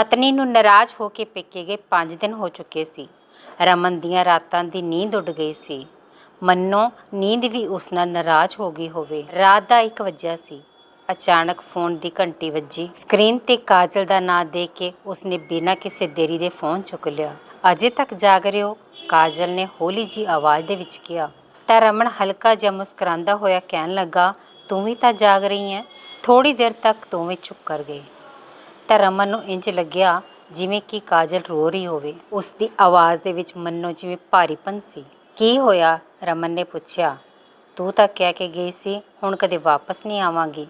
ਪਤਨੀ ਨੂੰ ਨਾਰਾਜ਼ ਹੋ ਕੇ ਪੇਕੇ ਗਏ 5 ਦਿਨ ਹੋ ਚੁੱਕੇ ਸੀ। ਰਮਨ ਦੀਆਂ ਰਾਤਾਂ ਦੀ ਨੀਂਦ ਉੱਡ ਗਈ ਸੀ। ਮੰਨੋ, ਨੀਂਦ ਵੀ ਉਸ ਨਾਲ ਨਾਰਾਜ਼ ਹੋ ਗਈ ਹੋਵੇ। ਰਾਤ ਦਾ 1 ਵਜਿਆ ਸੀ। ਅਚਾਨਕ ਫੋਨ ਦੀ ਘੰਟੀ ਵੱਜੀ। ਸਕਰੀਨ ਤੇ ਕਾਜਲ ਦਾ ਨਾਂ ਦੇਖ ਕੇ ਉਸਨੇ ਬਿਨਾਂ ਕਿਸੇ ਦੇਰੀ ਦੇ ਫੋਨ ਚੁੱਕ ਲਿਆ। ਅਜੇ ਤੱਕ ਜਾਗ ਰਹੇ ਹੋ? ਕਾਜਲ ਨੇ ਹੌਲੀ ਜੀ ਆਵਾਜ਼ ਦੇ ਵਿੱਚ ਕਿਹਾ। ਤਾਂ ਰਮਨ ਹਲਕਾ ਜਿਹਾ ਮੁਸਕਰਾਉਂਦਾ ਹੋਇਆ ਕਹਿਣ ਲੱਗਾ, ਤੂੰ ਵੀ ਤਾਂ ਜਾਗ ਰਹੀ ਹੈ? ਥੋੜੀ ਦੇਰ ਤੱਕ ਦੋਵੇਂ ਚੁੱਪ ਕਰ ਗਏ। ਤਾਂ ਰਮਨ ਨੂੰ ਇੰਜ ਲੱਗਿਆ ਜਿਵੇਂ ਕਿ ਕਾਜਲ ਰੋ ਰਹੀ ਹੋਵੇ। ਉਸ ਦੀ ਆਵਾਜ਼ ਦੇ ਵਿੱਚ ਮੰਨੋ ਜਿਵੇਂ ਭਾਰੀਪਨ ਸੀ। ਕੀ ਹੋਇਆ? ਰਮਨ ਨੇ ਪੁੱਛਿਆ, ਤੂੰ ਤਾਂ ਕਹਿ ਕੇ ਗਈ ਸੀ, ਹੁਣ ਕਦੇ ਵਾਪਸ ਨਹੀਂ ਆਵਾਂਗੀ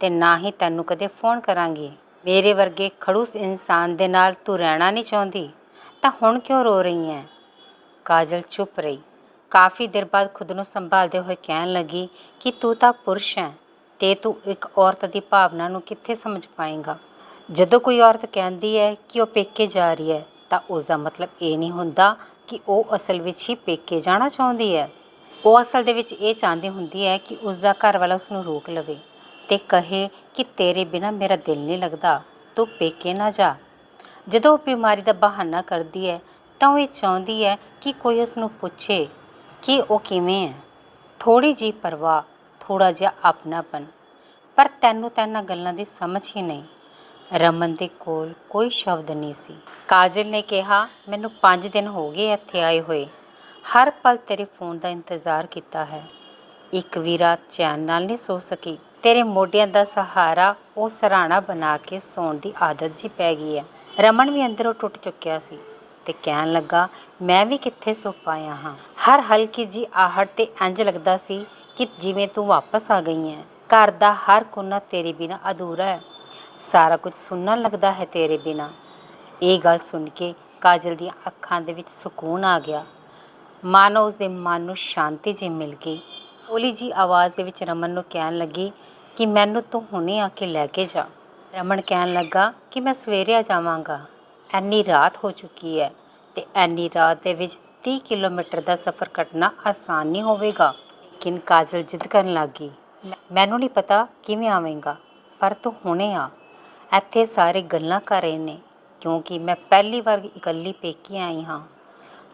ਤੇ ਨਾ ਹੀ ਤੈਨੂੰ ਕਦੇ ਫੋਨ ਕਰਾਂਗੀ। ਮੇਰੇ ਵਰਗੇ ਖੜੂਸ ਇਨਸਾਨ ਦੇ ਨਾਲ ਤੂੰ ਰਹਿਣਾ ਨਹੀਂ ਚਾਹੁੰਦੀ, ਤਾਂ ਹੁਣ ਕਿਉਂ ਰੋ ਰਹੀ ਹੈ ਕਾਜਲ ਚੁੱਪ ਰਹੀ। ਕਾਫੀ ਦੇਰ ਬਾਅਦ ਖੁਦ ਨੂੰ ਸੰਭਾਲਦੇ ਹੋਏ ਕਹਿਣ ਲੱਗੀ ਕਿ ਤੂੰ ਤਾਂ ਪੁਰਸ਼ ਹੈ ਤੇ ਤੂੰ ਇੱਕ ਔਰਤ ਦੀ ਭਾਵਨਾ ਨੂੰ ਕਿੱਥੇ ਸਮਝ ਪਾਏਗਾ? ਜਦੋਂ ਕੋਈ ਔਰਤ ਕਹਿੰਦੀ ਹੈ ਕਿ ਉਹ ਪੇਕੇ ਜਾ ਰਹੀ ਹੈ, ਤਾਂ ਉਸ ਦਾ ਮਤਲਬ ਇਹ ਨਹੀਂ ਹੁੰਦਾ ਕਿ ਉਹ ਅਸਲ ਵਿੱਚ ਹੀ ਪੇਕੇ ਜਾਣਾ ਚਾਹੁੰਦੀ ਹੈ। ਉਹ ਅਸਲ ਦੇ ਵਿੱਚ ਇਹ ਚਾਹੁੰਦੀ ਹੁੰਦੀ ਹੈ ਕਿ ਉਸ ਦਾ ਘਰ ਵਾਲਾ ਉਸ ਨੂੰ ਰੋਕ ਲਵੇ ਤੇ ਕਹੇ ਕਿ ਤੇਰੇ ਬਿਨਾ ਮੇਰਾ ਦਿਲ ਨਹੀਂ ਲੱਗਦਾ, ਤੂੰ ਪੇਕੇ ਨਾ ਜਾ। ਜਦੋਂ ਉਹ ਬਿਮਾਰੀ ਦਾ ਬਹਾਨਾ ਕਰਦੀ ਹੈ, ਤਾਂ ਉਹ ਇਹ ਚਾਹੁੰਦੀ ਹੈ ਕਿ ਕੋਈ ਉਸ ਨੂੰ ਪੁੱਛੇ ਕਿ ਉਹ ਕਿਵੇਂ ਹੈ। ਥੋੜੀ ਜੀ ਪਰਵਾਹ ਥੋੜਾ ਜਿਹਾ ਆਪਣਾਪਨ, ਪਰ ਤੈਨੂੰ ਤੈਨਾਂ ਗੱਲਾਂ ਦੀ ਸਮਝ ਹੀ ਨਹੀਂ। ਰਮਨ ਦੇ ਕੋਲ ਕੋਈ ਸ਼ਬਦ ਨਹੀਂ ਸੀ। ਕਾਜਲ ਨੇ ਕਿਹਾ, ਮੈਨੂੰ 5 ਦਿਨ ਹੋ ਗਏ ਇੱਥੇ ਆਏ ਹੋਏ। ਹਰ ਪਲ ਤੇਰੇ ਫੋਨ ਦਾ ਇੰਤਜ਼ਾਰ ਕੀਤਾ ਹੈ। ਇੱਕ ਵੀ ਰਾਤ ਚੈਨ ਨਾਲ ਨਹੀਂ ਸੋ ਸਕੀ। ਤੇਰੇ ਮੋਢਿਆਂ ਦਾ ਸਹਾਰਾ ਉਹ ਸਰਾਣਾ ਬਣਾ ਕੇ ਸੌਣ ਦੀ ਆਦਤ ਜੀ ਪੈ ਗਈ ਹੈ। ਰਮਨ ਵੀ ਅੰਦਰੋਂ ਟੁੱਟ ਚੁੱਕਿਆ ਸੀ ਤੇ ਕਹਿਣ ਲੱਗਾ, ਮੈਂ ਵੀ ਕਿੱਥੇ ਸੋ ਪਾਇਆ ਹਾਂ? ਹਰ ਹਲਕੀ ਜੀ ਆਹਟ ਤੇ ਇੰਜ ਲੱਗਦਾ ਸੀ ਕਿ ਜਿਵੇਂ ਤੂੰ ਵਾਪਸ ਆ ਗਈ ਹੈ। ਘਰ ਦਾ ਹਰ ਕੋਨਾ ਤੇਰੇ ਬਿਨਾ ਅਧੂਰਾ ਹੈ। ਸਾਰਾ ਕੁਝ ਸੁਣਨ ਲੱਗਦਾ ਹੈ ਤੇਰੇ ਬਿਨਾ। ਇਹ ਗੱਲ ਸੁਣ ਕੇ ਕਾਜਲ ਦੀਆਂ ਅੱਖਾਂ ਦੇ ਵਿੱਚ ਸਕੂਨ ਆ ਗਿਆ। ਮਾਨੋ ਉਸ ਦੇ ਮਨ ਨੂੰ ਸ਼ਾਂਤੀ ਜੀ ਮਿਲ ਗਈ। ਹੌਲੀ ਜੀ ਆਵਾਜ਼ ਦੇ ਵਿੱਚ ਰਮਨ ਨੂੰ ਕਹਿਣ ਲੱਗੀ ਕਿ ਮੈਨੂੰ ਤੂੰ ਹੁਣੇ ਆ ਕੇ ਲੈ ਕੇ ਜਾ। ਰਮਨ ਕਹਿਣ ਲੱਗਾ ਕਿ ਮੈਂ ਸਵੇਰੇ ਆ ਜਾਵਾਂਗਾ। ਐਨੀ ਰਾਤ ਹੋ ਚੁੱਕੀ ਹੈ ਤੇ ਐਨੀ ਰਾਤ ਦੇ ਵਿੱਚ 30 ਕਿਲੋਮੀਟਰ ਦਾ ਸਫ਼ਰ ਕੱਟਣਾ ਆਸਾਨ ਨਹੀਂ ਹੋਵੇਗਾ। ਲੇਕਿਨ ਕਾਜਲ ਜਿੱਦ ਕਰਨ ਲੱਗੀ "ਮੈਂ- ਮੈਨੂੰ ਨਹੀਂ ਪਤਾ ਕਿਵੇਂ ਆਵੇਂਗਾ, ਪਰ ਤੂੰ ਹੁਣੇ ਆ। ਇੱਥੇ ਸਾਰੇ ਗੱਲਾਂ ਕਰ ਰਹੇ ਨੇ, ਕਿਉਂਕਿ ਮੈਂ ਪਹਿਲੀ ਵਾਰ ਇਕੱਲੀ ਪੇਕੀ ਆਈ ਹਾਂ।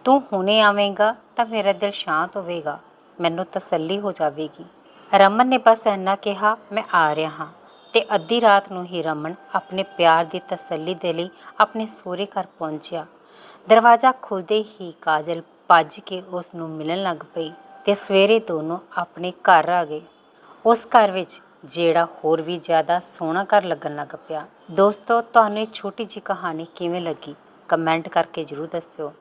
ਤੂੰ ਹੁਣੇ ਆਵੇਂਗਾ ਤਾਂ ਮੇਰਾ ਦਿਲ ਸ਼ਾਂਤ ਹੋਵੇਗਾ, ਮੈਨੂੰ ਤਸੱਲੀ ਹੋ ਜਾਵੇਗੀ। ਰਮਨ ਨੇ ਬਸ ਇੰਨਾ ਕਿਹਾ, ਮੈਂ ਆ ਰਿਹਾ ਹਾਂ ਤੇ ਅੱਧੀ ਰਾਤ ਨੂੰ ਹੀ ਰਮਨ ਆਪਣੇ ਪਿਆਰ ਦੀ ਤਸੱਲੀ ਦੇ ਲਈ ਆਪਣੇ ਸਹੁਰੇ ਘਰ ਪਹੁੰਚਿਆ। ਦਰਵਾਜ਼ਾ ਖੁੱਲਦੇ ਹੀ ਕਾਜਲ ਭੱਜ ਕੇ ਉਸ ਨੂੰ ਮਿਲਣ ਲੱਗ ਪਈ ਤੇ ਸਵੇਰੇ ਦੋਨੋਂ ਆਪਣੇ ਘਰ ਆ ਗਏ। ਉਸ ਘਰ ਵਿੱਚ ਜਿਹੜਾ ਹੋਰ ਵੀ ਜ਼ਿਆਦਾ ਸੋਹਣਾ ਘਰ ਲੱਗਣ ਲੱਗ ਪਿਆ। ਦੋਸਤੋ, ਤੁਹਾਨੂੰ ਇਹ ਛੋਟੀ ਜਿਹੀ ਕਹਾਣੀ ਕਿਵੇਂ ਲੱਗੀ? ਕਮੈਂਟ ਕਰਕੇ ਜਰੂਰ ਦੱਸਿਓ।